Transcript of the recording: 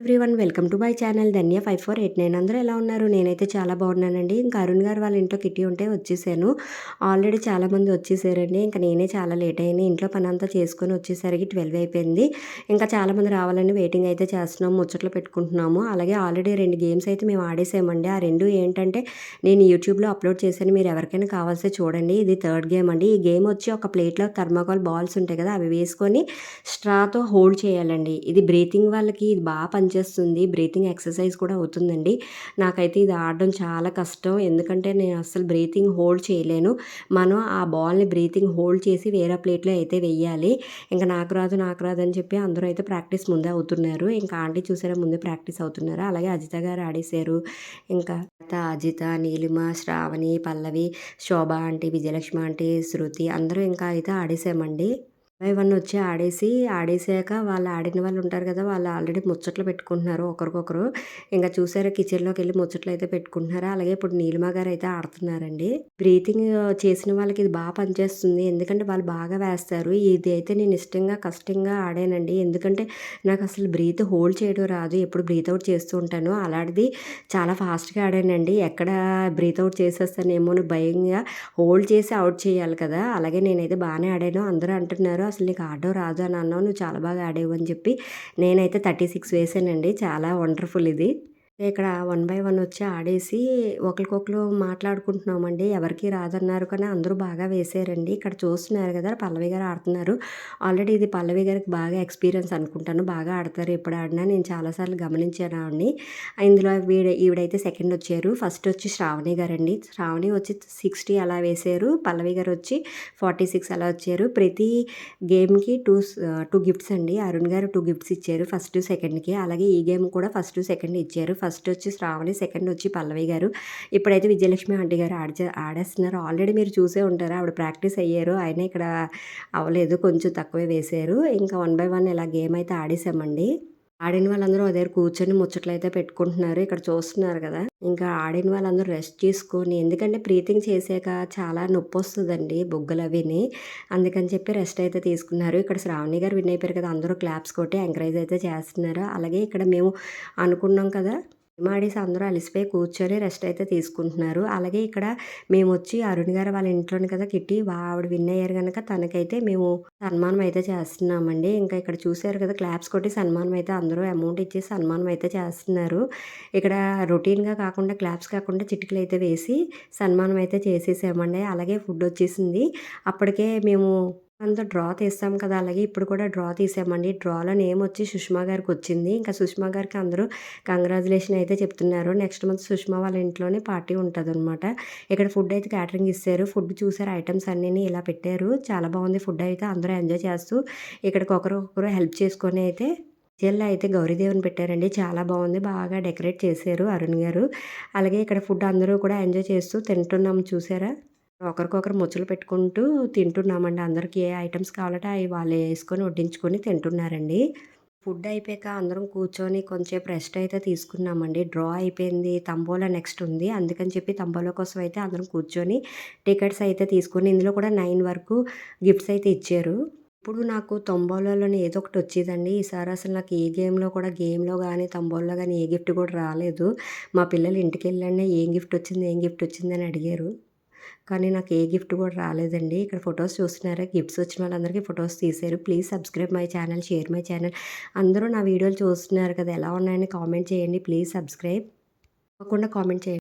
Everyone welcome to my channel Dhanya five four eight nine. అందరూ ఎలా ఉన్నారు? నేనైతే చాలా బాగున్నానండి. ఇంకా అరుణ్ గారు వాళ్ళ ఇంట్లో కిట్టి ఉంటే వచ్చేసాను. ఆల్రెడీ చాలామంది వచ్చేసారండి. ఇంకా నేనే చాలా లేట్ అయ్యాను ఇంట్లో పని అంతా చేసుకొని వచ్చేసరికి ట్వెల్వ్ అయిపోయింది. ఇంకా చాలామంది రావాలని వెయిటింగ్ అయితే చేస్తున్నాము ముచ్చట్లు పెట్టుకుంటున్నాము. అలాగే ఆల్రెడీ రెండు గేమ్స్ అయితే మేము ఆడేసామండి. ఆ రెండు ఏంటంటే నేను యూట్యూబ్లో అప్లోడ్ చేశాను. మీరు ఎవరికైనా కావాల్సి చూడండి. ఇది థర్డ్ గేమ్ అండి. ఈ గేమ్ వచ్చి ఒక ప్లేట్లో థర్మాకోల్ బాల్స్ ఉంటాయి కదా అవి వేసుకొని స్ట్రాతో హోల్డ్ చేయాలండి. ఇది బ్రీతింగ్ వాళ్ళకి ఇది బాగా పనిచేస్తుంది బ్రీతింగ్ ఎక్సర్సైజ్ కూడా అవుతుందండి. నాకైతే ఇది ఆడడం చాలా కష్టం. ఎందుకంటే నేను అస్సలు బ్రీతింగ్ హోల్డ్ చేయలేను. మనం ఆ బాల్ని బ్రీతింగ్ హోల్డ్ చేసి వేరే ప్లేట్లో అయితే వెయ్యాలి ఇంకా నాకు రాదు నాకు రాదు అని చెప్పి అందరూ అయితే ప్రాక్టీస్ ముందే అవుతున్నారు. ఇంకా ఆంటీ చూసారా ముందే ప్రాక్టీస్ అవుతున్నారు? అలాగే అజిత గారు ఆడేశారు. ఇంకా అజిత నీలిమ శ్రావణి పల్లవి శోభ ఆంటీ విజయలక్ష్మి ఆంటీ శృతి అందరూ ఇంకా అయితే ఆడేసామండి ఇవన్నీ వన్ వచ్చి ఆడేసి ఆడేసాక వాళ్ళు ఆడిన వాళ్ళు ఉంటారు కదా వాళ్ళు ఆల్రెడీ ముచ్చట్లు పెట్టుకుంటున్నారు ఒకరికొకరు. ఇంకా చూసారా కిచెన్లోకి వెళ్ళి ముచ్చట్లు అయితే పెట్టుకుంటున్నారు? అలాగే ఇప్పుడు నీలిమ గారు అయితే ఆడుతున్నారండి. బ్రీతింగ్ చేసిన వాళ్ళకి ఇది బాగా పనిచేస్తుంది. ఎందుకంటే వాళ్ళు బాగా వేస్తారు. ఇది అయితే నేను ఇష్టంగా కష్టంగా ఆడానండి. ఎందుకంటే నాకు అసలు బ్రీత్ హోల్డ్ చేయడం రాదు. ఎప్పుడు బ్రీత్ అవుట్ చేస్తూ ఉంటాను. అలాంటిది చాలా ఫాస్ట్గా ఆడానండి. ఎక్కడ బ్రీత్ అవుట్ చేసేస్తానేమో భయంగా హోల్డ్ చేసి అవుట్ చేయాలి కదా. అలాగే నేనైతే బాగానే ఆడాను. అందరూ అంటున్నారు అసలు నీకు ఆడో రాదు అని అన్నావు నువ్వు చాలా బాగా ఆడేవు అని చెప్పి నేనైతే థర్టీ సిక్స్ వేసానండి. చాలా వండర్ఫుల్ ఇది. ఇక్కడ వన్ బై వన్ వచ్చి ఆడేసి ఒకరికొకరు మాట్లాడుకుంటున్నామండి. ఎవరికి రాదన్నారు కానీ అందరూ బాగా వేసారండి. ఇక్కడ చూస్తున్నారు కదా పల్లవి గారు ఆడుతున్నారు. ఆల్రెడీ ఇది పల్లవి గారికి బాగా ఎక్స్పీరియన్స్ అనుకుంటాను. బాగా ఆడతారు ఎప్పుడు ఆడినా. నేను చాలాసార్లు గమనించాను ఆవిడని. ఇందులో వీడ ఈవిడైతే సెకండ్ వచ్చారు. ఫస్ట్ వచ్చి శ్రావణి గారు అండి శ్రావణి వచ్చి సిక్స్టీ అలా వేసారు. పల్లవి గారు వచ్చి ఫార్టీ సిక్స్ అలా వచ్చారు. ప్రతి గేమ్కి టూ టూ గిఫ్ట్స్ అండి. అరుణ్ గారు టూ గిఫ్ట్స్ ఇచ్చారు ఫస్ట్ సెకండ్కి. అలాగే ఈ గేమ్ కూడా ఫస్ట్ సెకండ్ ఇచ్చారు. ఫస్ట్ ఫస్ట్ వచ్చి శ్రావణి సెకండ్ వచ్చి పల్లవి గారు. ఇప్పుడైతే విజయలక్ష్మి ఆంటీ గారు ఆడ ఆడేస్తున్నారు. ఆల్రెడీ మీరు చూసే ఉంటారు. ఆవిడ ప్రాక్టీస్ అయ్యారు. ఆయన ఇక్కడ అవ్వలేదు. కొంచెం తక్కువే వేశారు. ఇంకా వన్ బై వన్ ఇలా గేమ్ అయితే ఆడేసామండి ఆడిన వాళ్ళందరూ అదే కూర్చొని ముచ్చట్లు అయితే పెట్టుకుంటున్నారు. ఇక్కడ చూస్తున్నారు కదా. ఇంకా ఆడిన వాళ్ళందరూ రెస్ట్ చేసుకొని ఎందుకంటే బ్రీతింగ్ చేసాక చాలా నొప్పి వస్తుందండి బొగ్గలు అవిని. అందుకని చెప్పి రెస్ట్ అయితే తీసుకున్నారు. ఇక్కడ శ్రావణి గారు విన్ అయిపోయారు కదా. అందరూ క్లాప్స్ కొట్టి ఎంకరేజ్ అయితే చేస్తున్నారు. అలాగే ఇక్కడ మేము అనుకున్నాం కదా మాడేసి అందరూ అలసిపోయి కూర్చొని రెస్ట్ అయితే తీసుకుంటున్నారు. అలాగే ఇక్కడ మేము వచ్చి అరుణ్ గారు వాళ్ళ ఇంట్లోని కదా కిట్టి ఆవిడ విన్ అయ్యారు కనుక తనకైతే మేము సన్మానం అయితే చేస్తున్నామండి. ఇంకా ఇక్కడ చూశారు కదా క్లాప్స్ కొట్టి సన్మానం అయితే అందరూ అమౌంట్ ఇచ్చి సన్మానం అయితే చేస్తున్నారు. ఇక్కడ రొటీన్గా కాకుండా క్లాప్స్ కాకుండా చిటికలు అయితే వేసి సన్మానం అయితే చేసేసామండి. అలాగే ఫుడ్ వచ్చేసింది. అప్పటికే మేము అంతా డ్రా తీస్తాం కదా అలాగే ఇప్పుడు కూడా డ్రా తీసామండి. డ్రాలో నేమ్ వచ్చి సుష్మా గారికి వచ్చింది ఇంకా సుష్మా గారికి అందరూ కంగ్రాచులేషన్ అయితే చెప్తున్నారు. నెక్స్ట్ మంత్ సుష్మా వాళ్ళ ఇంట్లోనే పార్టీ ఉంటుంది అనమాట ఇక్కడ ఫుడ్ అయితే క్యాటరింగ్ ఇస్తారు. ఫుడ్ చూసారు ఐటమ్స్ అన్నీ ఇలా పెట్టారు. చాలా బాగుంది ఫుడ్ అయితే అందరూ ఎంజాయ్ చేస్తూ. ఇక్కడికి ఒకరు హెల్ప్ చేసుకొని అయితే చెల్ల అయితే గౌరీదేవిని పెట్టారండి. చాలా బాగుంది. బాగా డెకరేట్ చేశారు అరుణ్ గారు. అలాగే ఇక్కడ ఫుడ్ అందరూ కూడా ఎంజాయ్ చేస్తూ తింటున్నాం. చూసారా? ఒకరికొకరు ముచ్చలు పెట్టుకుంటూ తింటున్నామండి. అందరికి ఏ ఐటమ్స్ కావాలంటే అవి వాళ్ళు వేసుకొని వడ్డించుకొని తింటున్నారండి. ఫుడ్ అయిపోయాక అందరం కూర్చొని కొంచెం రెస్ట్ అయితే తీసుకున్నామండి. డ్రా అయిపోయింది. తంబోలా నెక్స్ట్ ఉంది. అందుకని చెప్పి తంబోలా కోసం అయితే అందరం కూర్చొని టికెట్స్ అయితే తీసుకొని ఇందులో కూడా నైన్ వరకు గిఫ్ట్స్ అయితే ఇచ్చారు. ఇప్పుడు నాకు తంబోలాలోనే ఏదో ఒకటి వచ్చేదండి. ఈసారి అసలు నాకు ఏ గేమ్లో కూడా గేమ్లో కానీ తంబోల్లో కానీ ఏ గిఫ్ట్ కూడా రాలేదు. మా పిల్లలు ఇంటికి వెళ్ళండి. ఏం గిఫ్ట్ వచ్చింది? ఏం గిఫ్ట్ వచ్చింది? అని అడిగారు. కానీ నాకు ఏ గిఫ్ట్ కూడా రాలేదండి. ఇక్కడ ఫొటోస్ చూస్తున్నారా? గిఫ్ట్స్ వచ్చిన వాళ్ళందరికీ ఫొటోస్ తీశారు. Please subscribe my channel share my channel. అందరూ నా వీడియోలు చూస్తున్నారు కదా ఎలా ఉన్నాయని కామెంట్ చేయండి. Please subscribe. తప్పకుండా కామెంట్ చేయండి.